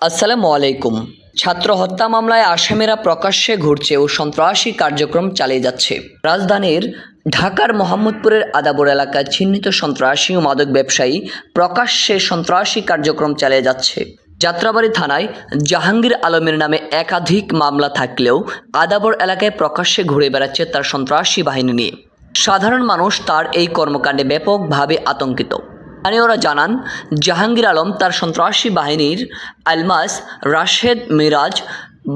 আসসালামু আলাইকুম। ছাত্র হত্যা মামলায় আসামিরা প্রকাশ্যে ঘুরছে ও সন্ত্রাসী কার্যক্রম চালিয়ে যাচ্ছে। রাজধানীর ঢাকার মোহাম্মদপুরের আদাবর এলাকায় চিহ্নিত সন্ত্রাসী ও মাদক ব্যবসায়ী প্রকাশ্যে সন্ত্রাসী কার্যক্রম চালিয়ে যাচ্ছে। যাত্রাবাড়ি থানায় জাহাঙ্গীর আলমের নামে একাধিক মামলা থাকলেও আদাবর এলাকায় প্রকাশ্যে ঘুরে বেড়াচ্ছে তার সন্ত্রাসী বাহিনী নিয়ে। সাধারণ মানুষ তার এই কর্মকাণ্ডে ব্যাপকভাবে আতঙ্কিত। স্থানীয়রা জানান, জাহাঙ্গীর আলম তার সন্ত্রাসী বাহিনীর আলমাস, রাশেদ মিরাজ,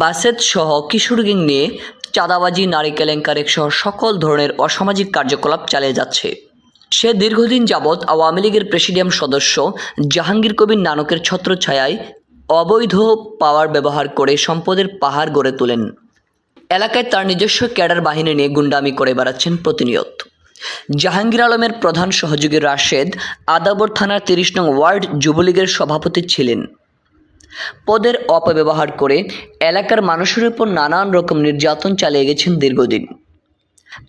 বাসেদ সহ কিশোর নিয়ে চাঁদাবাজি, নারী কেলেঙ্কারি সহ সকল ধরনের অসামাজিক কার্যকলাপ চালিয়ে যাচ্ছে। সে দীর্ঘদিন যাবৎ আওয়ামী লীগের প্রেসিডিয়াম সদস্য জাহাঙ্গীর কবির নানকের ছত্রছায়ায় অবৈধ পাওয়ার ব্যবহার করে সম্পদের পাহাড় গড়ে তোলেন। এলাকায় তার নিজস্ব ক্যাডার বাহিনী নিয়ে গুন্ডামি করে বেড়াচ্ছেন প্রতিনিয়ত। জাহাঙ্গীর আলমের প্রধান সহযোগী রাশেদ আদাবর থানার তিরিশ নং ওয়ার্ড যুবলীগের সভাপতি ছিলেন। পদের অপব্যবহার করে এলাকার মানুষের উপর নানান রকম নির্যাতন চালিয়ে গেছেন দীর্ঘদিন।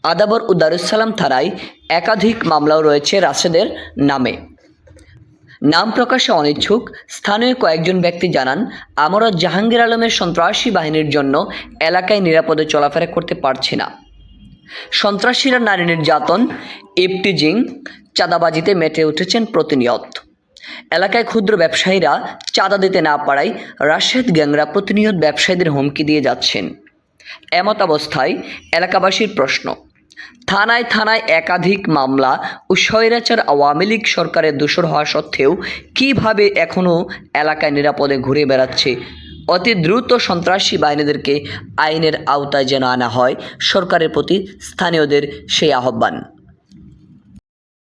আদাবর ও দারুসালাম থানায় একাধিক মামলাও রয়েছে রাশেদের নামে। নাম প্রকাশে অনিচ্ছুক, স্থানীয় কয়েকজন ব্যক্তি জানান, আমরা জাহাঙ্গীর আলমের সন্ত্রাসী বাহিনীর জন্য এলাকায় নিরাপদে চলাফেরা করতে পারছি না। সন্ত্রাসীরা নারী নির্যাতন ইপটিজিং চাঁদাবাজিতে মেতে উঠেছেন প্রতিনিয়ত। এলাকায় ক্ষুদ্র ব্যবসায়ীরা চাঁদা দিতে না পারায় রাশেদ গ্যাংরা প্রতিনিয়ত ব্যবসায়ীদের হুমকি দিয়ে যাচ্ছেন। এমত অবস্থায় এলাকাবাসীর প্রশ্ন, থানায় থানায় একাধিক মামলা ও স্বৈরাচার আওয়ামী লীগ সরকারের দোষর হওয়া সত্ত্বেও কীভাবে এখনও এলাকায় নিরাপদে ঘুরে বেড়াচ্ছে অতি দ্রুত সন্ত্রাসী বাহিনীদেরকে আইনের আওতায় যেন আনা হয় সরকারের প্রতি স্থানীয়দের সেই আহ্বান।